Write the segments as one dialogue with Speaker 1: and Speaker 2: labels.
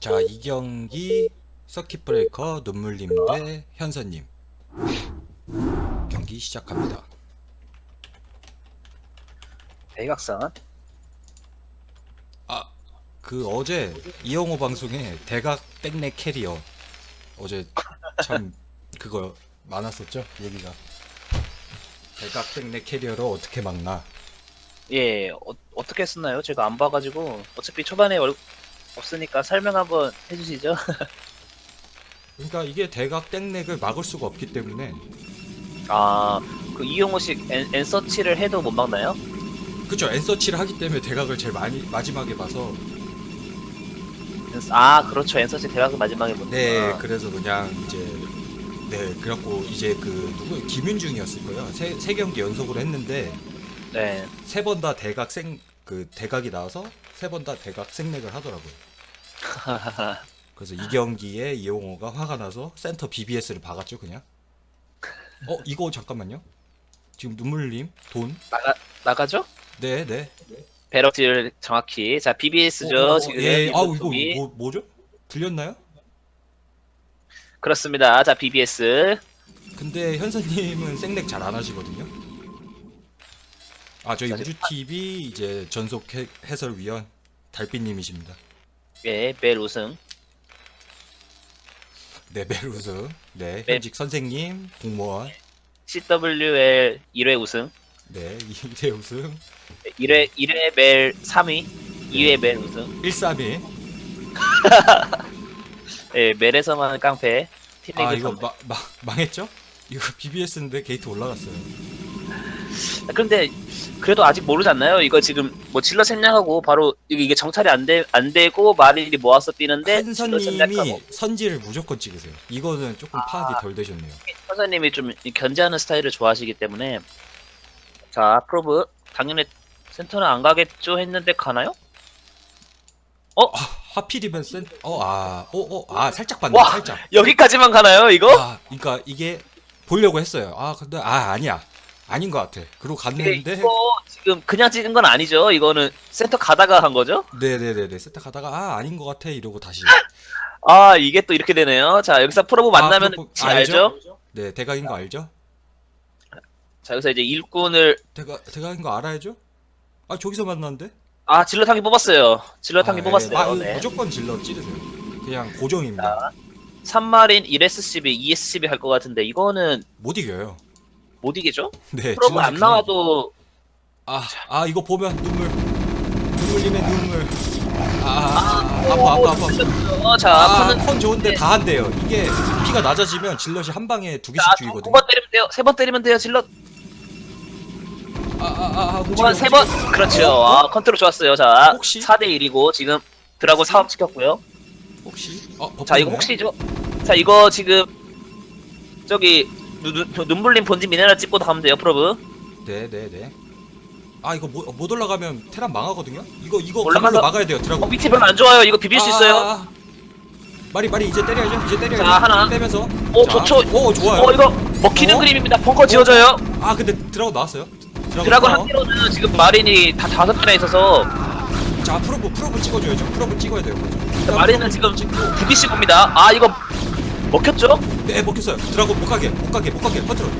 Speaker 1: 자, 이 경기 서킷 브레이커 눈물님 대 현서님 경기 시작합니다.
Speaker 2: 대각선.
Speaker 1: 아, 그 어제 이영호 방송에 대각 땡내 캐리어 어제 참 그거 많았었죠 얘기가 대각 땡내 캐리어로 어떻게 막나
Speaker 2: 예, 어, 어떻게 했었나요? 제가 안 봐가지고 어차피 초반에 얼, 없으니까 설명 한번 해주시죠.
Speaker 1: 그러니까 이게 대각 땡넥을 막을 수가 없기 때문에
Speaker 2: 아, 그 이용호식 엔, 엔서치를 해도 못 막나요?
Speaker 1: 그쵸 엔서치를 하기 때문에 대각을 제일 많이 마지막에 봐서
Speaker 2: 아, 그렇죠. 엔서치 대각은 마지막에 못.
Speaker 1: 네
Speaker 2: 아,
Speaker 1: 그래서 그냥 이제 네 그래갖고 이제 그 누구 김윤중이었을 거예요 세, 세 경기 연속으로 했는데
Speaker 2: 네.
Speaker 1: 세 번 다 대각 생 그 대각이 나와서 세 번 다 대각 생맥을 하더라고요. 그래서 이 경기에 이용호가 화가 나서 센터 BBS를 박았죠 그냥. 어 이거 잠깐만요. 지금 눈물님 돈.
Speaker 2: 나가 나가죠?
Speaker 1: 네 네.
Speaker 2: 배럭질 정확히. 자, BBS죠.
Speaker 1: 어, 어,
Speaker 2: 지금
Speaker 1: 예. 아우 이거. 뭐 뭐죠? 들렸나요?
Speaker 2: 그렇습니다. 자, BBS.
Speaker 1: 근데 현서님은 생렉 잘안 하시거든요. 아 저희 우주 TV 이제 전속 해, 해설위원 달빛님이십니다.
Speaker 2: 예, 벨 우승.
Speaker 1: 네 메루스. 네
Speaker 2: 네.
Speaker 1: 현직 선생님 공무원.
Speaker 2: CWL 1회 우승.
Speaker 1: 네 2대 우승.
Speaker 2: 1회 1회 벨 3위. 2회 벨 우승.
Speaker 1: 131.
Speaker 2: 예, 멜에서만 깡패. 팀
Speaker 1: 아 이거
Speaker 2: 선-
Speaker 1: 마, 마, 망했죠? 이거 BBS인데 게이트 올라갔어요.
Speaker 2: 그런데 그래도 아직 모르지 않나요? 이거 지금 뭐 질러 생략하고 바로 이게 정찰이 안, 되, 안 되고 마린이 모아서 뛰는데 질러 생략하고
Speaker 1: 선지를 무조건 찍으세요. 이거는 조금
Speaker 2: 아.
Speaker 1: 파악이 덜 되셨네요.
Speaker 2: 선생님이 좀 견제하는 스타일을 좋아하시기 때문에 자 프로브 당연히 센터는 안 가겠죠 했는데 가나요?
Speaker 1: 하필이면 센, 어, 아, 어, 어, 아, 살짝 봤네,
Speaker 2: 와!
Speaker 1: 살짝.
Speaker 2: 여기까지만 가나요 이거?
Speaker 1: 아, 그러니까 이게 보려고 했어요. 아, 근데 아, 아니야, 아닌 것 같아.
Speaker 2: 근데
Speaker 1: 갔는데,
Speaker 2: 이거 지금 그냥 찍은 건 아니죠? 이거는 센터 가다가 한 거죠?
Speaker 1: 네네네네, 세탁 하다가 아, 아닌 것 같아 이러고 다시.
Speaker 2: 아 이게 또 이렇게 되네요. 자 여기서 프로브 만나면
Speaker 1: 프로브-
Speaker 2: 지 알죠?
Speaker 1: 네, 대각인 거 알죠?
Speaker 2: 자 여기서 이제 일꾼을
Speaker 1: 대각 대각인 거 알아야죠? 아, 저기서 만났는데?
Speaker 2: 아 질러탕이 뽑았어요. 질러탕이
Speaker 1: 아,
Speaker 2: 뽑았어요.
Speaker 1: 예. 아,
Speaker 2: 네.
Speaker 1: 무조건 질러 찌르세요. 그냥 고정입니다.
Speaker 2: 3마린 1SCB, 2SCB 할 것 같은데 이거는
Speaker 1: 못 이겨요.
Speaker 2: 못 이기죠?
Speaker 1: 네,
Speaker 2: 프로브 안
Speaker 1: 그냥-
Speaker 2: 나와도
Speaker 1: 아, 아 이거 보면 눈물, 눈물님의 눈물. 아, 아, 아, 아파, 아파, 아파.
Speaker 2: 어, 자
Speaker 1: 아,
Speaker 2: 아파는
Speaker 1: 컨 좋은데 다 안 돼요. 이게 피가 낮아지면 질럿이 한 방에 두 개씩
Speaker 2: 자,
Speaker 1: 죽이거든요.
Speaker 2: 두번 때리면 돼요. 세 번 때리면 돼요. 질러
Speaker 1: 아, 아, 아, 아,
Speaker 2: 두번 세 번. 그렇죠.
Speaker 1: 어?
Speaker 2: 아, 컨트롤 좋았어요. 자,
Speaker 1: 혹시?
Speaker 2: 4대 1이고 지금 드라곤 사업 시켰고요.
Speaker 1: 혹시? 어,
Speaker 2: 자, 이거 혹시죠? 자, 이거 지금 저기 누, 누, 눈물림 본진 미네랄 찍고 가면 돼요. 프로브.
Speaker 1: 네, 네, 네. 아, 이거 못, 못 올라가면 테란 망하거든요. 이거 이거
Speaker 2: 올라가서-
Speaker 1: 가물로 막아야 돼요.
Speaker 2: 어,
Speaker 1: 드라곤.
Speaker 2: 위치 별로 안 좋아요. 이거 비빌 수
Speaker 1: 아,
Speaker 2: 있어요.
Speaker 1: 아, 아. 마리 마리 이제 때려야죠. 이제 때려야죠.
Speaker 2: 자, 하나.
Speaker 1: 빼면서.
Speaker 2: 오,
Speaker 1: 자,
Speaker 2: 좋죠.
Speaker 1: 오, 좋아요.
Speaker 2: 어, 이거 먹히는
Speaker 1: 어?
Speaker 2: 그림입니다. 벙커 지어져요.
Speaker 1: 아, 근데 드라곤 나왔어요. 나와.
Speaker 2: 한 개로는 지금 마린이 다 다섯 개나 있어서
Speaker 1: 자, 프로브 프로브 찍어줘야죠. 프로브 찍어야 돼요.
Speaker 2: 자, 마린은 지금 옵니다. 아, 이거 먹혔죠?
Speaker 1: 네, 먹혔어요. 드라곤 못 가게, 못 가게, 못 가게. 컨트롤.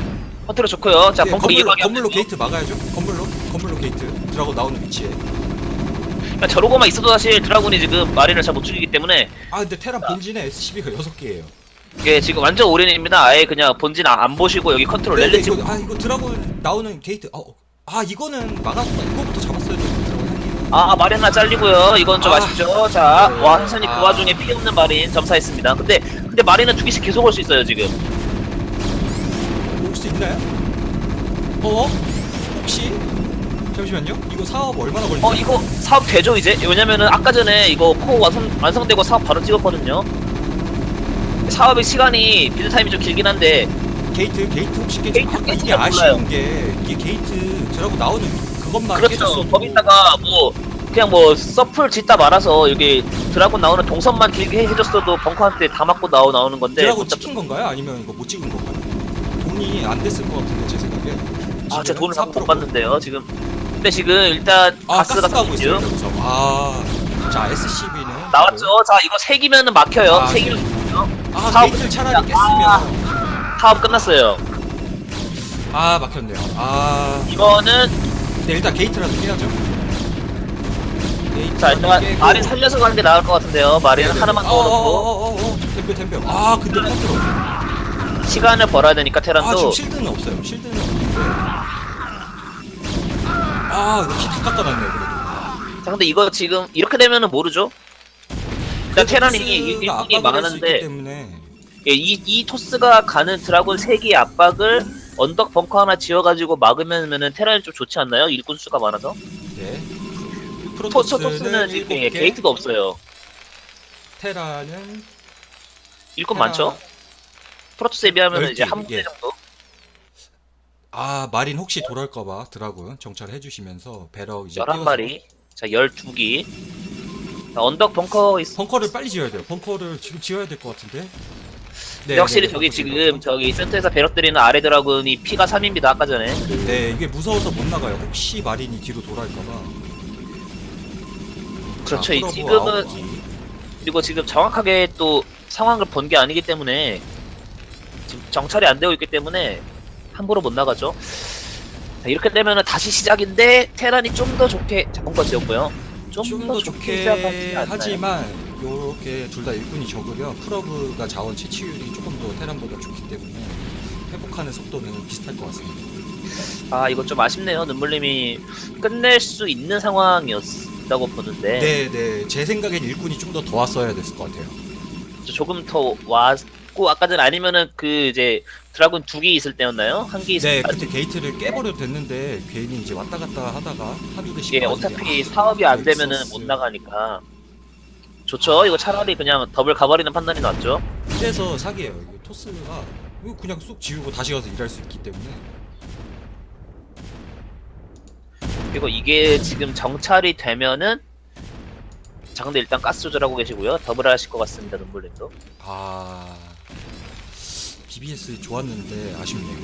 Speaker 2: 컨트롤 좋고요. 자,
Speaker 1: 예,
Speaker 2: 벙커
Speaker 1: 건물로, 게이트 막아야죠. 건물로, 건물로 게이트. 드라곤 나오는 위치에.
Speaker 2: 그러니까 저러고만 있어도 사실 드라군이 지금 마린을 잘 못 죽이기 때문에
Speaker 1: 아, 근데 테란 본진에 SCB가 6개예요.
Speaker 2: 이게 지금 완전 올인입니다. 아예 그냥 본진 안, 안 보시고 여기 컨트롤
Speaker 1: 네,
Speaker 2: 렐레
Speaker 1: 네,
Speaker 2: 찍고
Speaker 1: 이거, 아, 이거 드라곤 나오는 게이트. 어, 아, 이거는 막았다. 이거부터 잡았어야 돼.
Speaker 2: 아, 아, 마린 하나 잘리고요. 이건 좀
Speaker 1: 아.
Speaker 2: 아, 쉽죠 자,
Speaker 1: 네.
Speaker 2: 와, 한선이
Speaker 1: 아.
Speaker 2: 그 와중에 피 없는 마린 점사했습니다. 근데 근데 마린은 두 개씩 계속 올 수 있어요 지금.
Speaker 1: 올 수 있나요? 어? 혹시? 잠시만요. 이거 사업 얼마나 걸리죠?
Speaker 2: 어 이거 사업 되죠 이제? 왜냐면은 아까 전에 이거 코어 완성 완성되고 사업 바로 찍었거든요. 사업의 시간이 빌드 타임이 좀 길긴 한데
Speaker 1: 게이트, 게이트 혹시 깨
Speaker 2: 게이트
Speaker 1: 아까 이게
Speaker 2: 깨지면
Speaker 1: 아쉬운 게 이게 게이트 드라곤 나오는 그것만
Speaker 2: 그렇죠.
Speaker 1: 깨졌어도
Speaker 2: 거기다가 뭐 그냥 뭐 서플 짓다 말아서 여기 드라곤 나오는 동선만 길게 해줬어도 벙커한테 다 맞고 나오 나오는 건데
Speaker 1: 드라곤
Speaker 2: 어차피-
Speaker 1: 찍힌 건가요? 아니면 이거 못 찍은 건가요? 돈이 안 됐을 것 같은데 제 생각에.
Speaker 2: 아, 제가 돈을 한번
Speaker 1: 4%.
Speaker 2: 못 받는데요, 지금. 근데 지금 일단
Speaker 1: 아,
Speaker 2: 가스가
Speaker 1: 가스 가고 있어요.
Speaker 2: 요
Speaker 1: 여기서. 아, 자 SCB는
Speaker 2: 나왔죠. 자 이거 색이면은 막혀요.
Speaker 1: 아,
Speaker 2: 색이면
Speaker 1: 아
Speaker 2: 사업-
Speaker 1: 게이트를 차라리 깼으면
Speaker 2: 사업 끝났어요.
Speaker 1: 아 막혔네요. 아
Speaker 2: 이거는
Speaker 1: 네, 일단 게이트라도 깨야죠. 게이트
Speaker 2: 자 일단 마린 살려서 가는 게 나을 것 같은데요. 마린 하나만 넣어놓고
Speaker 1: 어어어어 댐벼 댐벼. 아 근데 컨트롤.
Speaker 2: 시간을 벌어야 되니까
Speaker 1: 아 지금
Speaker 2: 테란도
Speaker 1: 실드는 없어요. 실드는 없는데. 아 이거 갖다 놨네요. 그래도.
Speaker 2: 자 근데 이거 지금 이렇게 되면은 모르죠. 일단 테란이
Speaker 1: 토스가
Speaker 2: 일꾼이 많은데 예, 이, 이 토스가 가는 드라군 3개의 압박을 언덕 벙커 하나 지어가지고 막으면은 테란이 좀 좋지 않나요? 일꾼 수가 많아서
Speaker 1: 네. 프로토스는
Speaker 2: 토스는 지금 예, 게이트가 없어요.
Speaker 1: 테라는
Speaker 2: 일꾼
Speaker 1: 테라
Speaker 2: 많죠? 프로토스에 비하면
Speaker 1: 열
Speaker 2: 이제
Speaker 1: 개,
Speaker 2: 한 분대
Speaker 1: 예.
Speaker 2: 정도.
Speaker 1: 아 마린 혹시 돌아올까봐 드라군 정찰해 주시면서 배럭 이제
Speaker 2: 11마리. 자, 12기. 자, 언덕 벙커 있...
Speaker 1: 벙커를 빨리 지어야 돼요. 벙커를 지금 지어야 될 것 같은데.
Speaker 2: 근데 확실히
Speaker 1: 네,
Speaker 2: 저기 지금. 저기 센터에서 배럭 들이는 아래 드라군이 피가 3입니다. 아까 전에.
Speaker 1: 네 이게 무서워서 못 나가요. 혹시 마린이 뒤로 돌아올까봐.
Speaker 2: 그렇죠.
Speaker 1: 자,
Speaker 2: 이
Speaker 1: 프로브
Speaker 2: 지금은. 그리고 지금 정확하게 또 상황을 본 게 아니기 때문에 지금 정찰이 안 되고 있기 때문에 함부로 못 나가죠. 자, 이렇게 되면은 다시 시작인데 테란이 좀 더 좋게 잡은 거 지었고요.
Speaker 1: 좀좀더더
Speaker 2: 좋게
Speaker 1: 좋게
Speaker 2: 시작하지 않나요?
Speaker 1: 하지만 요렇게 둘 다 일꾼이 적으면 프로브가 자원 채취율이 조금 더 테란보다 좋기 때문에 회복하는 속도는 비슷할 것 같습니다.
Speaker 2: 아 이거 좀 아쉽네요. 눈물님이 끝낼 수 있는 상황이었다고 보는데
Speaker 1: 네네 제 생각엔 일꾼이 좀더더 왔어야 됐을 것 같아요.
Speaker 2: 조금 더 왔고 아까 전 아니면은 그 이제 드라군 두 개 있을 때였나요? 한 개 있을 네때
Speaker 1: 그때 게이트를 깨버려도 됐는데 괜히 이제 왔다 갔다 하다가 한두 대씩
Speaker 2: 예, 어차피
Speaker 1: 아,
Speaker 2: 사업이 안 되면은
Speaker 1: 넥서스.
Speaker 2: 못 나가니까 좋죠. 이거 차라리 그냥 더블 가버리는 판단이 낫죠.
Speaker 1: 이래서 사기예요. 이거 토스가 이거 그냥 쑥 지우고 다시 가서 일할 수 있기 때문에
Speaker 2: 그리고 이게 지금 정찰이 되면은 자 근데 일단 가스 조절하고 계시고요. 더블 하실 것 같습니다. 눈물님도.
Speaker 1: 아 BBS 좋았는데 아쉽네요.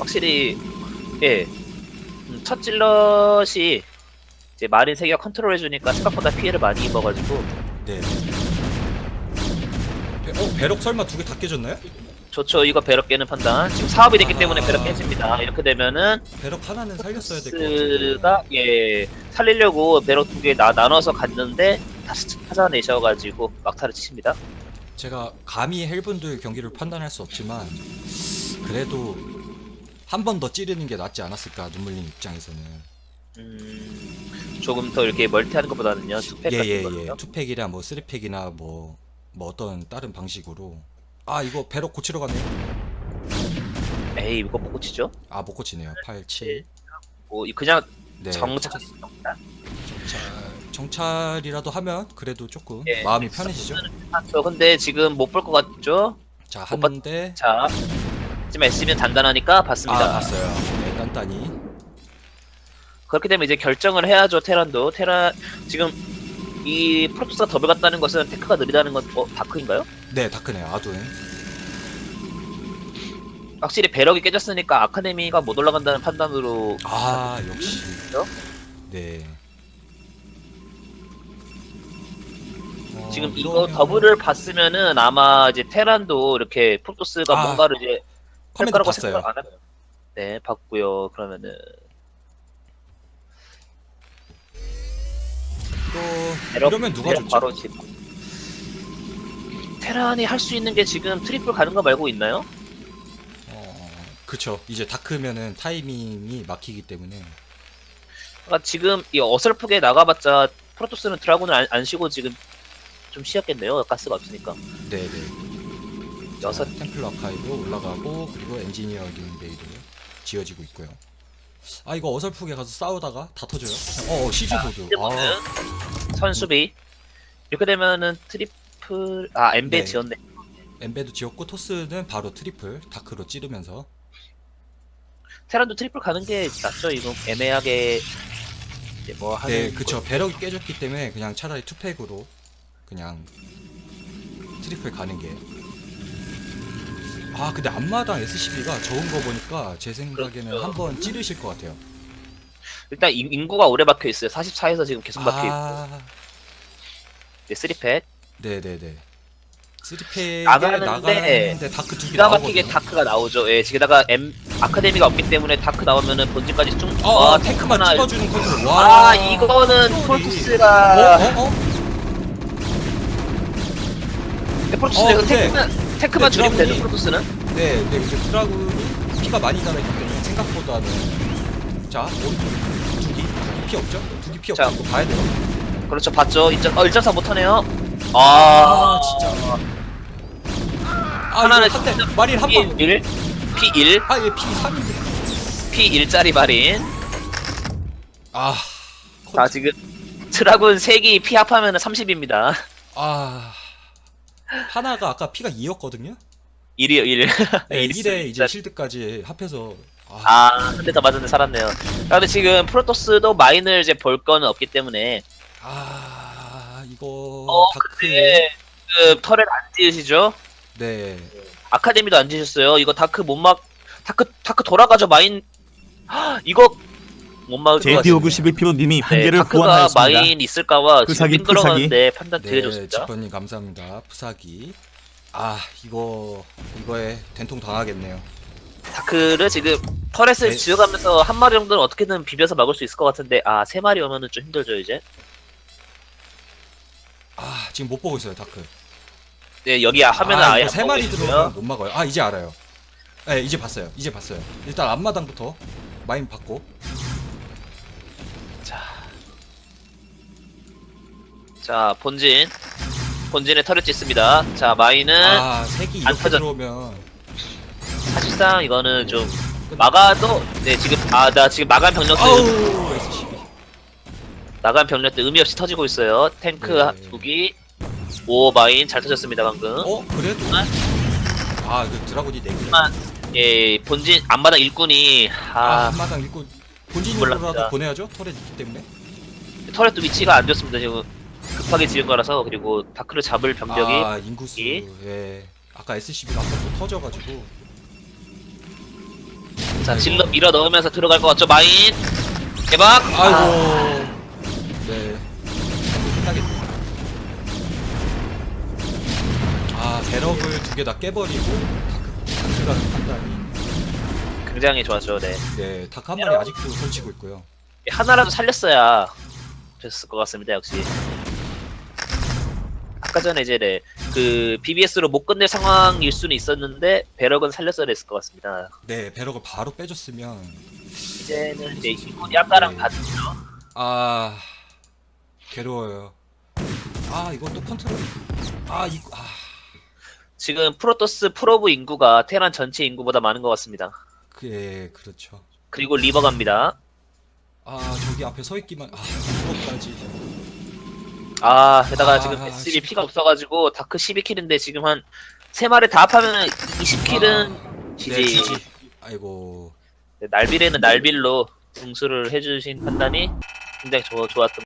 Speaker 2: 확실히 예. 음, 첫 질럿이 이제 마린 세계가 컨트롤 해주니까 생각보다 피해를 많이 입어가지고
Speaker 1: 네. 배, 어 배럭 설마 두 개 다 깨졌나요?
Speaker 2: 좋죠. 이거 배럭 깨는 판단. 지금 사업이 됐기
Speaker 1: 아.
Speaker 2: 때문에 배럭 깨집니다. 이렇게 되면은
Speaker 1: 배럭 하나는 살렸어야 될것 같은데.
Speaker 2: 스가 예 살리려고 배럭 두 개 나눠서 갔는데 다시 찾아내셔가지고 막타를 치십니다.
Speaker 1: 제가 감히 헬분들 경기를 판단할 수 없지만 그래도 한 번 더 찌르는 게 낫지 않았을까 눈물님 입장에서는
Speaker 2: 음, 조금 더 이렇게 멀티하는 것보다는요 투팩 같은
Speaker 1: 예예예
Speaker 2: 거요.
Speaker 1: 투팩이나 뭐 쓰리팩이나 뭐, 뭐 어떤 다른 방식으로 아 이거 배럭 고치러 가네요
Speaker 2: 에이 이거 못 고치죠?
Speaker 1: 아 못 고치네요 8 7
Speaker 2: 뭐 그냥
Speaker 1: 네,
Speaker 2: 정찰.
Speaker 1: 정찰, 정찰이라도 하면 그래도 조금
Speaker 2: 예.
Speaker 1: 마음이 편해지죠
Speaker 2: 저 근데 지금 못 볼 것 같죠?
Speaker 1: 자
Speaker 2: 못 봤-
Speaker 1: 한대
Speaker 2: 자 지금 S면 단단하니까
Speaker 1: 아
Speaker 2: 봤습니다.
Speaker 1: 봤어요 네 단단히
Speaker 2: 그렇게 되면 이제 결정을 해야죠 테란도 테란 지금 이 프로토스가 더블 갔다는 것은 테크가 느리다는 건 어, 다크인가요?
Speaker 1: 네 다크네요 아둔
Speaker 2: 확실히 배럭이 깨졌으니까 아카데미가 못 올라간다는 판단으로
Speaker 1: 아 역시
Speaker 2: 그죠?
Speaker 1: 네 어,
Speaker 2: 지금 이거
Speaker 1: 이러면
Speaker 2: 더블을 봤으면은 아마 이제 테란도 이렇게 프로토스가
Speaker 1: 아,
Speaker 2: 뭔가를 이제 할
Speaker 1: 커맨드
Speaker 2: 거라고
Speaker 1: 봤어요
Speaker 2: 생각 안 해요. 네, 봤고요. 그러면은
Speaker 1: 또
Speaker 2: 배럭-
Speaker 1: 이러면 누가 좋죠?
Speaker 2: 바로 집. 테란이 할 수 있는 게 지금 트리플 가는 거 말고 있나요?
Speaker 1: 어, 그쵸. 이제 다 크면은 타이밍이 막히기 때문에.
Speaker 2: 그러니까 지금 이 어설프게 나가봤자 프로토스는 드라군을 안, 안 쉬고 지금 좀 쉬었겠네요. 가스가 없으니까.
Speaker 1: 네네.
Speaker 2: 여섯
Speaker 1: 자, 템플러 아카이브 올라가고, 그리고 엔지니어 링 베이도 지어지고 있고요. 아, 이거 어설프게 가서 싸우다가 다 터져요. 어, 어, 시즈보드.
Speaker 2: 시즈 보드.
Speaker 1: 아,
Speaker 2: 선수비 이렇게 되면은 트리플 아 엠베
Speaker 1: 네.
Speaker 2: 지었네.
Speaker 1: 엠베도 지었고, 토스는 바로 트리플, 다크로 찌르면서.
Speaker 2: 테란도 트리플 가는 게 낫죠. 이거 애매하게 이제 뭐 하는
Speaker 1: 네, 그쵸. 배럭이 깨졌기 때문에 그냥 차라리 투팩으로 그냥 트리플 가는 게. 아, 근데 앞마당 SCB가 적은 거 보니까 제 생각에는
Speaker 2: 그렇죠.
Speaker 1: 한번 찌르실 것 같아요.
Speaker 2: 일단 인- 인구가 오래 박혀 있어요. 44에서 지금 계속 박혀 있고.
Speaker 1: 아,
Speaker 2: 네, 3팩.
Speaker 1: 네네네. 3팩에
Speaker 2: 나가는데
Speaker 1: 나가는데 다크 두개
Speaker 2: 기가 막히게
Speaker 1: 나오거든요.
Speaker 2: 다크가 나오죠. 예, 지게다가 M 아카데미가 없기 때문에 다크 나오면은 본진까지 쭉.
Speaker 1: 어,
Speaker 2: 와,
Speaker 1: 어 탱크만 찍어주는 컨트롤. 와.
Speaker 2: 아, 이거는
Speaker 1: 컨트롤이.
Speaker 2: 프로토스가.
Speaker 1: 어, 어, 어? 어,
Speaker 2: 이거
Speaker 1: 근데-
Speaker 2: 탱크만 탱크만
Speaker 1: 근데
Speaker 2: 줄이면 되죠
Speaker 1: 드라군이-
Speaker 2: 프로토스는.
Speaker 1: 네, 네, 근데 드라군이 피가 많이 달아있기 때문에 생각보다는 자, 오른쪽 두기 피 없죠? 두기 피
Speaker 2: 자.
Speaker 1: 없죠? 이거 봐야 돼요.
Speaker 2: 그렇죠, 봤죠. 1점, 어, 1.4 못하네요.
Speaker 1: 아,
Speaker 2: 아,
Speaker 1: 진짜. 아,
Speaker 2: 하나는
Speaker 1: 이거 한 대, 마린 한 방.
Speaker 2: P1, P1,
Speaker 1: 아, 얘 피 3인데.
Speaker 2: P1짜리 마린.
Speaker 1: 아,
Speaker 2: 자, 지금 드라군 3기 피 합하면은 30입니다.
Speaker 1: 아, 하나가 아까 피가 2였거든요.
Speaker 2: 1이요, 1.
Speaker 1: 네, 1에 이제 실드까지 합해서 아,
Speaker 2: 아, 한 대 더 맞았는데 살았네요. 자, 근데 지금 프로토스도 마인을 이제 볼 거는 없기 때문에.
Speaker 1: 아, 이거
Speaker 2: 어,
Speaker 1: 다크.
Speaker 2: 근데, 그, 터렛 안 지으시죠?
Speaker 1: 네.
Speaker 2: 아카데미도 안 지셨어요. 이거 다크 못 막, 다크, 다크 돌아가죠, 마인. 헉, 이거, 못 막을 것
Speaker 3: 제디오그
Speaker 2: 같습니다.
Speaker 3: 11피로님이
Speaker 2: 네,
Speaker 3: 판계를
Speaker 2: 다크가
Speaker 3: 구원하였습니다.
Speaker 2: 마인 있을까봐 지금
Speaker 3: 푸사기,
Speaker 2: 빙글어가는데 판단 되게
Speaker 1: 네,
Speaker 2: 좋습니다.
Speaker 1: 지퍼님 감사합니다. 푸사기. 아, 이거 이거에 된통 당하겠네요.
Speaker 2: 다크를 지금 터렛을
Speaker 1: 네.
Speaker 2: 지어가면서 한 마리 정도는 어떻게든 비벼서 막을 수 있을 것 같은데, 아, 세 마리 오면은 좀 힘들죠, 이제.
Speaker 1: 아, 지금 못 보고 있어요, 다크.
Speaker 2: 네, 여기 화면은
Speaker 1: 아,
Speaker 2: 아, 예
Speaker 1: 이거
Speaker 2: 세안
Speaker 1: 마리
Speaker 2: 보고
Speaker 1: 들어오면. 못 막아요. 아, 이제 알아요. 네, 이제 봤어요. 이제 봤어요. 일단 앞마당부터 마인 받고.
Speaker 2: 자, 본진. 본진에 터렛 짓습니다. 자, 마인은
Speaker 1: 아, 색이
Speaker 2: 안
Speaker 1: 이렇게
Speaker 2: 터져.
Speaker 1: 들어오면
Speaker 2: 사실상 이거는 좀
Speaker 1: 끝-
Speaker 2: 막아도 네 지금 아 나 지금 마감 병력도
Speaker 1: 아우, SCB.
Speaker 2: 마감 병력도 의미 없이 터지고 있어요. 탱크
Speaker 1: 네.
Speaker 2: 두기 오 마인 잘 터졌습니다 방금.
Speaker 1: 어, 그래도 아, 그 드라곤이 네 개.
Speaker 2: 하지만 예 본진 앞마당 일꾼이
Speaker 1: 아,
Speaker 2: 아,
Speaker 1: 앞마당 읽고 본진으로라도
Speaker 2: 몰랐다.
Speaker 1: 보내야죠. 터렛 있기 때문에.
Speaker 2: 터렛도 위치가 안 좋습니다 지금 급하게 지은 거라서 그리고 다크를 잡을 병력이
Speaker 1: 아, 인구수.
Speaker 2: 이.
Speaker 1: 예. 아까 SCB가 한번 또 터져가지고.
Speaker 2: 자 질러 밀어 넣으면서 들어갈 것 같죠 마인 대박
Speaker 1: 아이고.
Speaker 2: 아,
Speaker 1: 네. 끝나겠네. 아, 배럭을 두 개 다 깨버리고 다크, 판단이.
Speaker 2: 굉장히 좋았죠 네
Speaker 1: 네, 다크 한 마리 아직도 설치고 있고요.
Speaker 2: 하나라도 살렸어야 됐을 것 같습니다 역시 아까 전에 이제 네, 그 BBS로 못 끝낼 상황일 수는 있었는데 배럭은 살렸어야 됐을 것 같습니다
Speaker 1: 네, 배럭을 바로 빼줬으면.
Speaker 2: 이제는 이제 이분이 아까랑
Speaker 1: 네.
Speaker 2: 같죠
Speaker 1: 아, 괴로워요. 아, 이거 또 컨트롤. 아, 이거, 아.
Speaker 2: 지금 프로토스 프로브 인구가 테란 전체 인구보다 많은 것 같습니다
Speaker 1: 그, 예, 그렇죠.
Speaker 2: 그리고 리버 갑니다
Speaker 1: 아, 저기 앞에 서 있기만, 아, 이거까지.
Speaker 2: 아 게다가
Speaker 1: 아,
Speaker 2: 지금 SB
Speaker 1: 씨.
Speaker 2: 피가 없어가지고 다크 12킬인데 지금 한 3마리 다 합하면 20킬은 지지
Speaker 1: 네, 지지. 아이고.
Speaker 2: 네, 날빌에는 날빌로 응수를 해주신 판단이 굉장히 좋, 좋았던